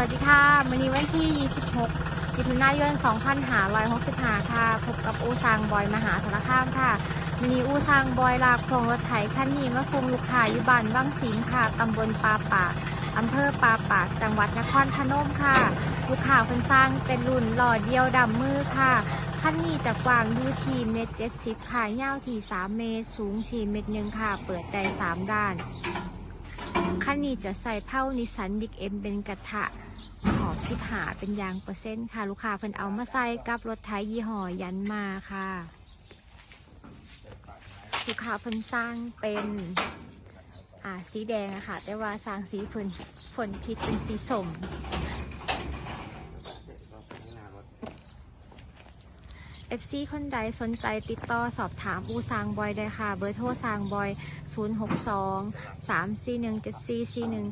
วัสดีค่ะวันนี้วันที่ 26มิถุนายน2565ค่ะ พบกับอูซางบอยมหาสารคามค่ะวันนี้อูซางบอยลากพวงรถไถคันนี้มาส่งลูกค้าอยู่บ้านวังสิงห์ค่ะตำบลปาป่าอำเภอปาป่าจังหวัดนครพนมค่ะ ลูกค้าเพิ่นสร้างเป็นรุ่นหล่อเดียวดำมือค่ะคันนี้จะกว้างยูทีเมตรเจ็ดสิบค่ะยาวที่สามเมตร สูงทีเมตรหนึ่งค่ะ เปิดใจสามด้าน คันนี้จะใส่เผ้านิสันบิ๊กเอ็มเป็นกระทะขอบสิบหาเป็นยางเปอร์เซ็นต์ค่ะ ลูกค้าเพิ่นเอามาใส่กับรถไถยี่ห้อยันมาค่ะ ลูกค้าเพิ่นสร้างเป็นอ่าสีแดงอะค่ะ แต่ว่าสร้างสีเพิ่นฝนคิดเป็นสีสม FC คนใดสนใจติดต่อสอบถามอูซางบอยได้ค่ะ เบอร์โทรซางบอย 062 341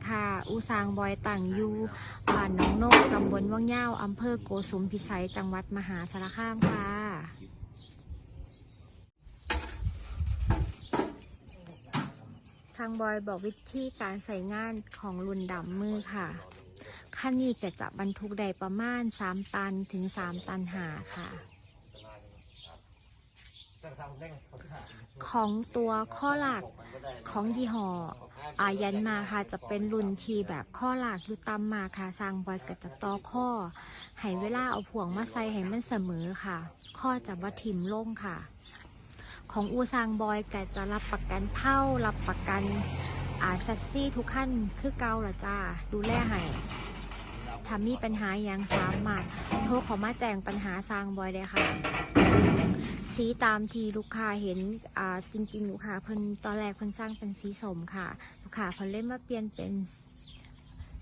7441 ค่ะ อูซางบอยต่างยูบ้านหน้องโนกตำบลว่างเย้าวอำเภอโกสุมพิสัย จังหวัดมหาสารคามค่ะ ทางบอยบอกวิธีการใส่งานของรุ่นดำมือค่ะคันนี้ก็จะบรรทุกได้ประมาณ 3 ตันถึง 3 ตันหาค่ะ ของตัวข้อหลักของยี่ห้ออายันมาค่ะจะเป็นรุ่นที่แบบข้อหลักอยู่ต่ำมาค่ะสร้างบอยก็จะต่อข้อให้เวลาเอาผวงมาใส่ให้มันเสมอค่ะ ข้อจะว่าถิ่มลงค่ะ ของอูซางบอยก็จะรับประกันเผ้ารับประกันอาซัสซี่ทุกขั้นคือเกาละจ้าดูแลให้ถ้ามีปัญหาอย่างสามารถโทรขอมาแจ้งปัญหาสร้างบอยได้ค่ะ สีตามที่ลูกค้าเห็นอ่าจริงๆลูกค้าเพิ่นตอนแรกเพิ่นสร้างเป็นสีสมค่ะ ลูกค้าเพิ่นเล่นมาเปลี่ยนเป็น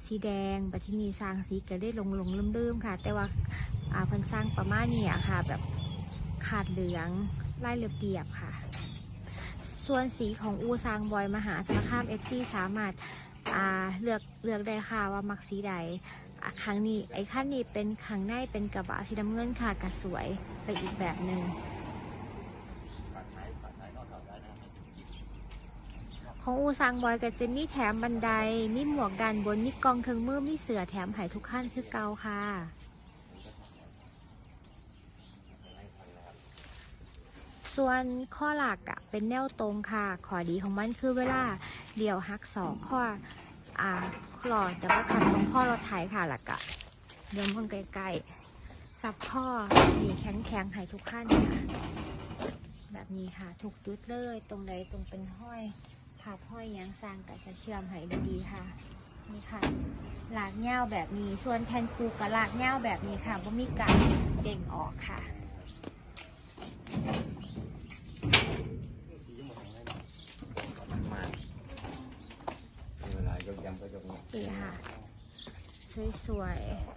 สีแดงบัดที่นี่สร้างสีก็ได้ลงลงๆลืมๆค่ะ แต่ว่าอ่าเพิ่นสร้างประมาณนี้ค่ะ แบบขาดเหลืองไล่เรียบๆค่ะ ส่วนสีของอูซางบอยมหาสารคามเอฟซีสามารถอ่าเลือกเลือกได้ค่ะว่ามักสีใดอะครั้งนี้ไอ้ขั้นนี้เป็นครั้งในเป็นกระบะสีน้ำเงินค่ะกระสวยไปอีกแบบหนึ่ง ของอูซังบอยกับเจนนี่แถมบันได มีหมวกด้านบน มีกองเครื่องมือ มีเสือแถมไห้ทุกขั้นคือเกาค่ะ ส่วนข้อหลักอะเป็นแนวตรงค่ะ ขอดีของมันคือเวลาเดี่ยวหักสองข้ออ่าหลอดแต่ว่าขัดตรงข้อเราไถค่ะหลักอะเดี๋ยวมันไกลๆซับข้อดีแข็งๆไห้ทุกขั้นค่ะแบบนี้ค่ะ ถูกจุดเลย ตรงใดตรงเป็นห้อย ผาดห้อยยางสร้างก็จะเชื่อมให้ได้ดีค่ะ นี่ค่ะหลากเง่าแบบนี้ ส่วนแทนคูกับหลากเง่าแบบนี้ค่ะว่ามีการเด่งออกค่ะมาเวลายกยำก็ยกนี้นี่ค่ะสวยๆ